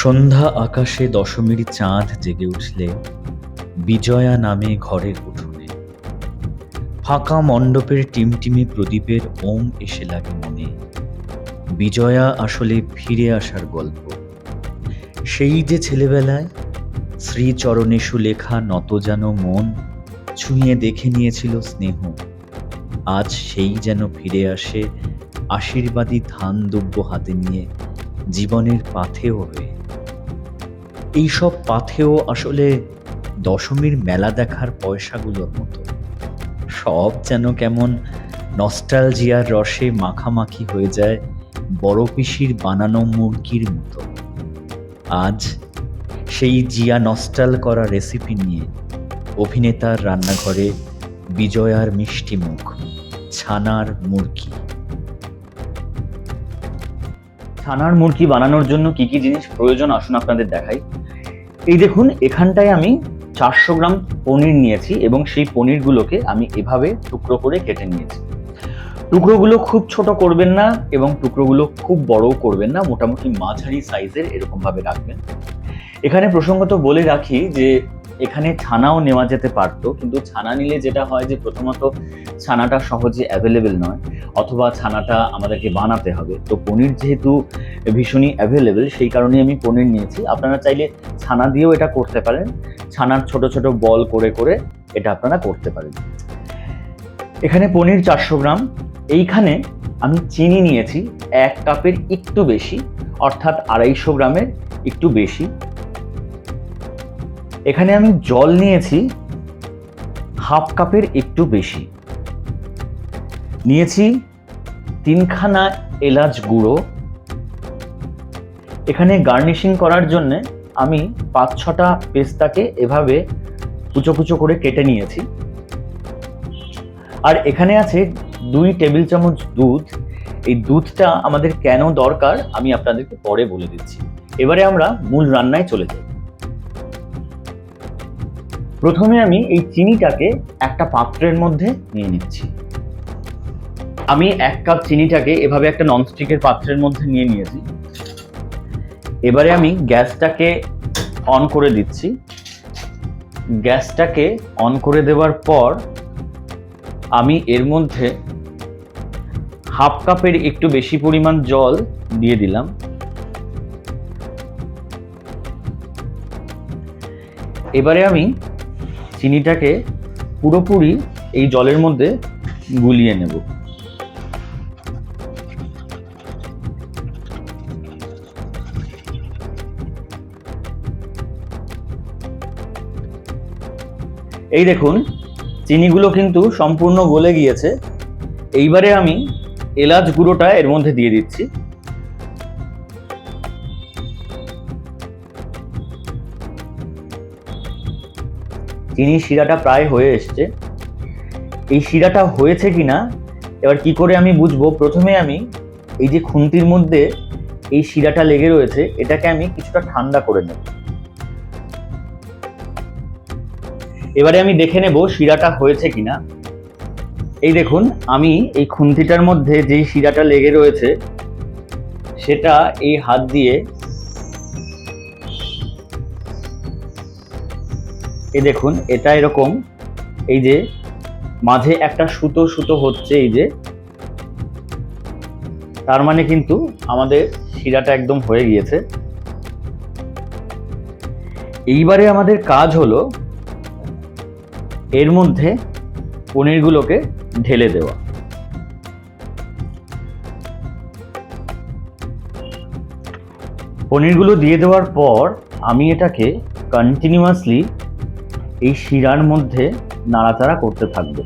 সন্ধ্যা আকাশে দশমীর চাঁদ জেগে উঠলে বিজয়া নামে ঘরের উঠোনে। ফাঁকা মণ্ডপের টিমটিমি প্রদীপের ওম এসে লাগে মনে। বিজয়া আসলে ফিরে আসার গল্প। সেই যে ছেলেবেলায় শ্রীচরণে সুলেখা নত যেন মন ছুঁয়ে দেখে নিয়েছিল স্নেহ, আজ সেই যেন ফিরে আসে আশীর্বাদী ধান দুব্য হাতে নিয়ে জীবনের পাথেও হয়ে। এইসব পাথেও আসলে দশমীর মেলা দেখার পয়সাগুলোর মতো। সব যেন কেমন নস্টালজিয়ার রসে মাখামাখি হয়ে যায় বড় পিসির বানানো মুরগির মতো। আজ সেই জিয়া নস্টাল করা রেসিপি নিয়ে অভিনেতার রান্নাঘরে বিজয়ার মিষ্টি মুখ, ছানার মুরগি। ছানার মুরগি বানানোর জন্য কি কি জিনিস প্রয়োজন আসুন আপনাদের দেখাই। এই দেখুন, এখানটায় আমি চারশো গ্রাম পনির নিয়েছি এবং সেই পনিরগুলোকে আমি এভাবে টুকরো করে কেটে নিয়েছি। টুকরোগুলো খুব ছোট করবেন না এবং টুকরোগুলো খুব বড়ও করবেন না, মোটামুটি মাঝারি সাইজের এরকমভাবে রাখবেন। এখানে প্রসঙ্গত বলে রাখি যে এখানে ছানাও নেওয়া যেতে পারতো, কিন্তু ছানা নিলে যেটা হয় যে প্রথমত ছানাটা সহজে অ্যাভেলেবেল নয়, অথবা ছানাটা আমাদেরকে বানাতে হবে। তো পনির যেহেতু ভীষণই অ্যাভেলেবেল সেই কারণে আমি পনির নিয়েছি। আপনারা চাইলে ছানা দিয়েও এটা করতে পারেন। ছানার ছোট ছোট বল করে করে এটা আপনারা করতে পারেন। এখানে পনির চারশো গ্রাম। এইখানে আমি চিনি নিয়েছি, এক কাপের একটু বেশি, অর্থাৎ আড়াইশো গ্রামের একটু বেশি। এখানে আমি জল নিয়েছি হাফ কাপের একটু বেশি। নিয়েছি তিনখানা এলাচ গুঁড়ো। এখানে গার্নিশিং করার জন্য আমি পাঁচ ছটা পেস্তাকে এভাবে কুচো কুচো করে কেটে নিয়েছি। আর এখানে আছে দুই টেবিল চামচ দুধ। এই দুধটা আমাদের কেন দরকার আমি আপনাদেরকে পরে বলে দিচ্ছি। এবারে আমরা মূল রান্নায় চলে যাই। প্রথমে আমি এই চিনিটাকে একটা পাত্রের মধ্যে নিয়ে নিচ্ছি। আমি এক কাপ চিনিটাকে এভাবে একটা ননস্টিকের পাত্রের মধ্যে নিয়ে নিয়েছি। এবারে আমি গ্যাসটাকে অন করে দিচ্ছি। গ্যাসটাকে অন করে দেওয়ার পর আমি এর মধ্যে হাফ কাপের একটু বেশি পরিমাণ জল দিয়ে দিলাম। এবারে আমি চিনিটাকে পুরোপুরি এই জলের মধ্যে গুলিয়ে নেব। এই দেখুন, চিনিগুলো কিন্তু সম্পূর্ণ গলে গিয়েছে। এইবারে আমি এলাচ গুঁড়োটা এর মধ্যে দিয়ে দিচ্ছি। চিনি শিরাটা প্রায় হয়ে এসছে। এই শিরাটা হয়েছে কিনা, এবার কি করে আমি বুঝব? প্রথমে আমি এই যে খুন্তির মধ্যে এই শিরাটা লেগে রয়েছে, এটাকে আমি কিছুটা ঠান্ডা করে নেব। এবারে আমি দেখে নেব শিরাটা হয়েছে কিনা। এই দেখুন, আমি এই খুন্তিটার মধ্যে যেই শিরাটা লেগে রয়েছে, সেটা এই হাত দিয়ে এই দেখুন, এটা এরকম। এই যে, মাঝে একটা সুতো সুতো হচ্ছে এই যে। তার মানে কিন্তু আমাদের শিরাটা একদম হয়ে গিয়েছে। এইবারে আমাদের কাজ হলো, এর মধ্যে পনিরগুলোকে ঢেলে দেওয়া। পনিরগুলো দিয়ে দেওয়ার পর আমি এটাকে কন্টিনিউয়াসলি এই শিরার মধ্যে নাড়াচাড়া করতে থাকবে।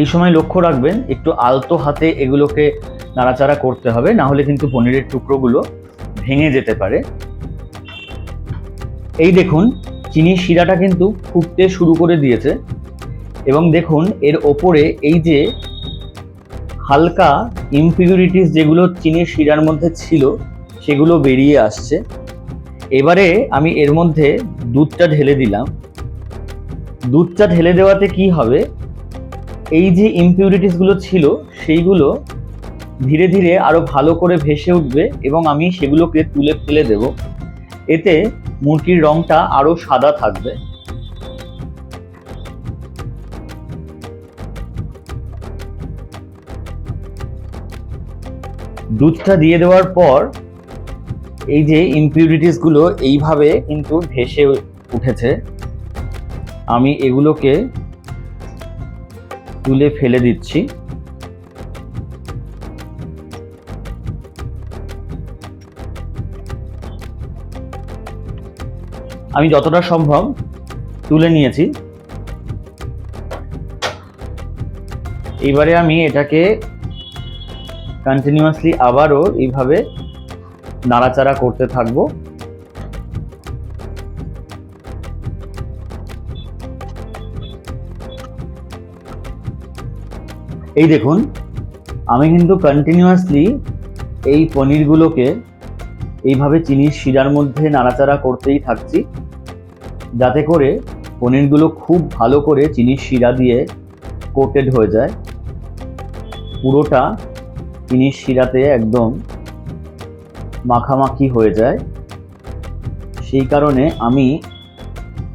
এই সময় লক্ষ্য রাখবেন, একটু আলতো হাতে এগুলোকে নাড়াচাড়া করতে হবে, না হলে কিন্তু পনিরের টুকরোগুলো ভেঙে যেতে পারে। এই দেখুন চিনি শিরাটা কিন্তু ফুটতে শুরু করে দিয়েছে। এবং দেখুন, এর ওপরে এই যে হালকা ইমপিউরিটিস যেগুলো চিনির শিরার মধ্যে ছিল, সেগুলো বেরিয়ে আসছে। এবারে আমি এর মধ্যে দুধটা ঢেলে দিলাম। দুধটা ঢেলে দেওয়াতে কি হবে? এই যে ইমপিউরিটিসগুলো ছিল, সেইগুলো ধীরে ধীরে আরও ভালো করে ভেসে উঠবে এবং আমি সেগুলোকে তুলে ফেলে দেব। এতে মুরগির রংটা আরও সাদা থাকবে। দুধটা দিয়ে দেওয়ার পর এই যে ইমপিউরিটিসগুলো এইভাবে কিন্তু ভেসে উঠেছে, আমি এগুলোকে তুলে ফেলে দিচ্ছি। আমি যতটা সম্ভব তুলে নিয়েছি। এবারে আমি এটাকে কন্টিনিউয়াসলি আবারও এইভাবে নাড়াচাড়া করতে থাকব। এই দেখুন, আমি কিন্তু কন্টিনিউয়াসলি এই পনিরগুলোকে এইভাবে চিনির শিরার মধ্যে নাড়াচাড়া করতেই থাকছি, যাতে করে পনিরগুলো খুব ভালো করে চিনির শিরা দিয়ে কোটেড হয়ে যায়। পুরোটা চিনির শিরাতে একদম মাখামাখি হয়ে যায়। সেই কারণে আমি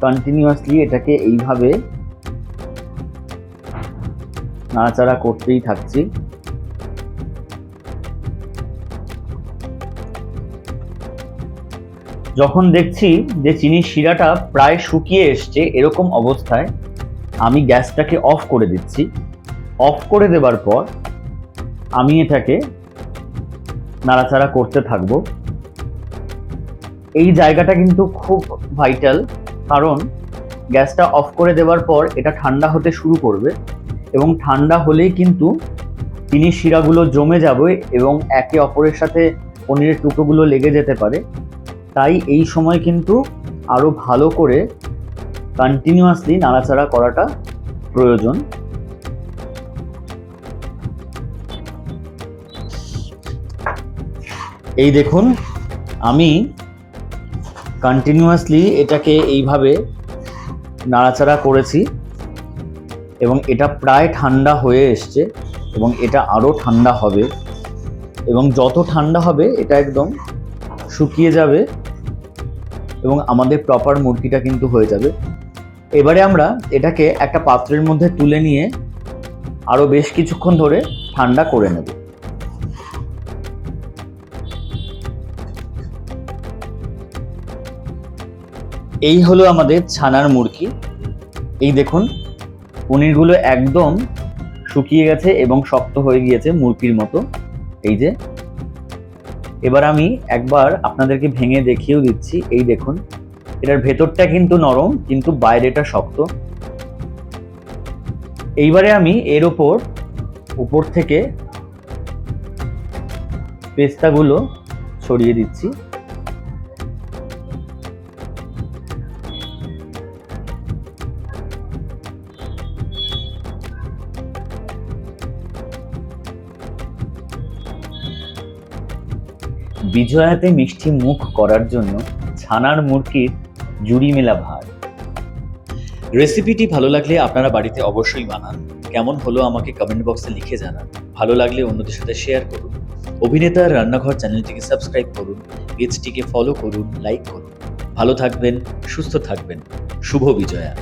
কন্টিনিউয়াসলি এটাকে এইভাবে নাড়াচাড়া করতেই থাকছি। যখন দেখছি যে চিনির শিরাটা প্রায় শুকিয়ে এসছে এরকম অবস্থায়, আমি গ্যাসটাকে অফ করে দিচ্ছি। অফ করে দেবার পর আমি এটাকে নাড়াচাড়া করতে থাকব। এই জায়গাটা কিন্তু খুব ভাইটাল কারণ গ্যাসটা অফ করে দেওয়ার পর এটা ঠান্ডা হতে শুরু করবে এবং ঠান্ডা হলেই কিন্তু চিনির শিরাগুলো জমে যাবে এবং একে অপরের সাথে পনিরের টুকরোগুলো লেগে যেতে পারে। তাই এই সময় কিন্তু আরও ভালো করে কন্টিনিউয়াসলি নাড়াচাড়া করাটা প্রয়োজন। এই দেখুন, আমি কন্টিনিউয়াসলি এটাকে এইভাবে নাড়াচাড়া করেছি এবং এটা প্রায় ঠান্ডা হয়ে এসছে এবং এটা আরও ঠান্ডা হবে এবং যত ঠান্ডা হবে এটা একদম শুকিয়ে যাবে এবং আমাদের প্রপার মুরগিটা কিন্তু হয়ে যাবে। এবারে আমরা এটাকে একটা পাত্রের মধ্যে তুলে নিয়ে আরও বেশ কিছুক্ষণ ধরে ঠান্ডা করে নেব। এই হলো আমাদের ছানার মুরগি। এই দেখুন, পনিরগুলো একদম শুকিয়ে গেছে এবং শক্ত হয়ে গিয়েছে মুরগির মতো। এই যে, এবার আমি একবার আপনাদেরকে ভেঙে দেখিয়েও দিচ্ছি। এই দেখুন, এটার ভেতরটা কিন্তু নরম, কিন্তু বাইরেটা শক্ত। এইবারে আমি এর ওপর, উপর থেকে পেস্তাগুলো ছড়িয়ে দিচ্ছি। বিজয়াতে মিষ্টি মুখ করার জন্য ছানার মুরগির জুড়ি মেলা ভার। রেসিপিটি ভালো লাগলে আপনারা বাড়িতে অবশ্যই বানান। কেমন হলো আমাকে কমেন্ট বক্সে লিখে জানান। ভালো লাগলে অন্যদের সাথে শেয়ার করুন। অভিনেতার রান্নাঘর চ্যানেলটিকে সাবস্ক্রাইব করুন। পেজটিকে ফলো করুন লাইক করুন। ভালো থাকবেন, সুস্থ থাকবেন। শুভ বিজয়া।